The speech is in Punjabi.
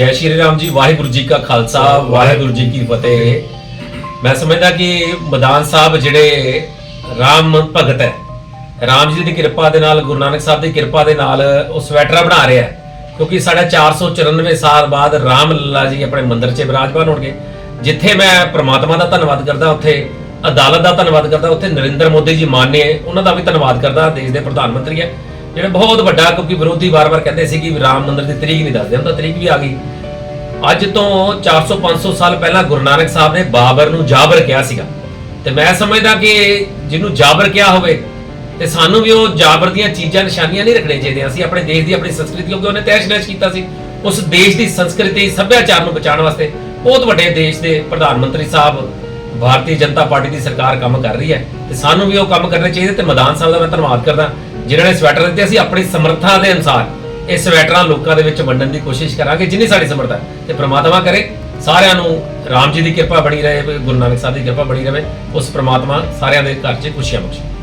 ਜੈ ਸ਼੍ਰੀ ਰਾਮ ਜੀ, ਵਾਹਿਗੁਰੂ ਜੀ ਕਾ ਖਾਲਸਾ, ਵਾਹਿਗੁਰੂ ਜੀ ਕੀ ਫਤਿਹ। ਮੈਂ ਸਮਝਦਾ ਕਿ ਮਦਾਨ ਸਾਹਿਬ ਜਿਹੜੇ ਰਾਮ ਭਗਤ ਹੈ, ਰਾਮ ਜੀ ਦੀ ਕਿਰਪਾ ਦੇ ਨਾਲ, ਗੁਰੂ ਨਾਨਕ ਸਾਹਿਬ ਦੀ ਕਿਰਪਾ ਦੇ ਨਾਲ ਉਹ ਸਵੈਟਰ ਬਣਾ ਰਿਹਾ ਹੈ। ਕਿਉਂਕਿ ਸਾਡਾ 494 ਸਾਲ ਬਾਅਦ ਰਾਮ ਲੱਲਾ ਜੀ ਆਪਣੇ ਮੰਦਿਰ 'ਚ ਬਿਰਾਜਮਾਨ ਹੋਣਗੇ। ਜਿੱਥੇ ਮੈਂ ਪ੍ਰਮਾਤਮਾ ਦਾ ਧੰਨਵਾਦ ਕਰਦਾ, ਉੱਥੇ ਅਦਾਲਤ ਦਾ ਧੰਨਵਾਦ ਕਰਦਾ, ਉੱਥੇ ਨਰਿੰਦਰ ਮੋਦੀ ਜੀ ਮਾਨਯ ਉਹਨਾਂ ਦਾ ਵੀ ਧੰਨਵਾਦ ਕਰਦਾ, ਦੇਸ਼ ਦੇ ਪ੍ਰਧਾਨ ਮੰਤਰੀ ਹੈ। ਜਿਹੜਾ ਬਹੁਤ ਵੱਡਾ, ਕਿਉਂਕਿ ਵਿਰੋਧੀ ਵਾਰ-ਵਾਰ ਕਹਿੰਦੇ ਸੀ ਕਿ ਰਾਮ ਮੰਦਿਰ ਦੀ ਤਰੀਕ ਨਹੀਂ ਦੱਸਦੇ, ਹੁਣ ਤਰੀਕ ਵੀ ਆ ਗਈ। ਅੱਜ ਤੋਂ 400-500 ਸਾਲ ਪਹਿਲਾਂ ਗੁਰੂ ਨਾਨਕ ਸਾਹਿਬ ਨੇ ਬਾਬਰ ਨੂੰ ਜਾਬਰ ਕਿਹਾ ਸੀਗਾ। ਤੇ ਮੈਂ ਸਮਝਦਾ ਕਿ ਜਿਹਨੂੰ ਜਾਬਰ ਕਿਹਾ ਹੋਵੇ, ਤੇ ਸਾਨੂੰ ਵੀ ਉਹ ਜਾਬਰ ਦੀਆਂ ਚੀਜ਼ਾਂ, ਨਿਸ਼ਾਨੀਆਂ ਨਹੀਂ ਰੱਖਣੀਆਂ ਚਾਹੀਦੀਆਂ। ਅਸੀਂ ਆਪਣੇ ਦੇਸ਼ ਦੀ, ਆਪਣੀ ਸੰਸਕ੍ਰਿਤੀ, ਕਿਉਂਕਿ ਉਹਨੇ ਤੈਸ਼ ਨੈਸ਼ ਕੀਤਾ ਸੀ। ਉਸ ਦੇਸ਼ ਦੀ ਸੰਸਕ੍ਰਿਤੀ, ਸੱਭਿਆਚਾਰ ਨੂੰ ਬਚਾਉਣ ਵਾਸਤੇ ਬਹੁਤ ਵੱਡੇ ਦੇਸ਼ ਦੇ ਪ੍ਰਧਾਨ ਮੰਤਰੀ ਸਾਹਿਬ, ਭਾਰਤੀ ਜਨਤਾ ਪਾਰਟੀ ਦੀ ਸਰਕਾਰ ਕੰਮ ਕਰ ਰਹੀ ਹੈ। ਤੇ ਸਾਨੂੰ ਵੀ ਉਹ ਕੰਮ ਕਰਨੇ ਚਾਹੀਦੇ, ਤੇ ਮੈਦਾਨ ਸਾਹਿਬ ਦਾ ਮੈਂ ਧੰਨਵਾਦ ਕਰਦਾ। ਜਿਨ੍ਹਾਂ ਨੇ ਸਵੈਟਰ ਦਿੱਤੇ, ਅਸੀਂ ਆਪਣੀ ਸਮਰੱਥਾ ਦੇ ਅਨੁਸਾਰ ਇਹ ਸਵੈਟਰਾਂ ਲੋਕਾਂ ਦੇ ਵਿੱਚ ਵੰਡਣ ਦੀ ਕੋਸ਼ਿਸ਼ ਕਰਾਂਗੇ, ਜਿੰਨੀ ਸਾਡੀ ਸਮਰੱਥਾ ਹੈ। ਤੇ ਪ੍ਰਮਾਤਮਾ ਕਰੇ, ਸਾਰਿਆਂ ਨੂੰ ਰਾਮ ਜੀ ਦੀ ਕਿਰਪਾ ਬਣੀ ਰਹੇ, ਗੁਰੂ ਨਾਨਕ ਸਾਹਿਬ ਦੀ ਕਿਰਪਾ ਬਣੀ ਰਹੇ, ਉਸ ਪ੍ਰਮਾਤਮਾ ਸਾਰਿਆਂ ਦੇ ਘਰ 'ਚ ਖੁਸ਼ੀਆਂ ਬਖਸ਼ੇ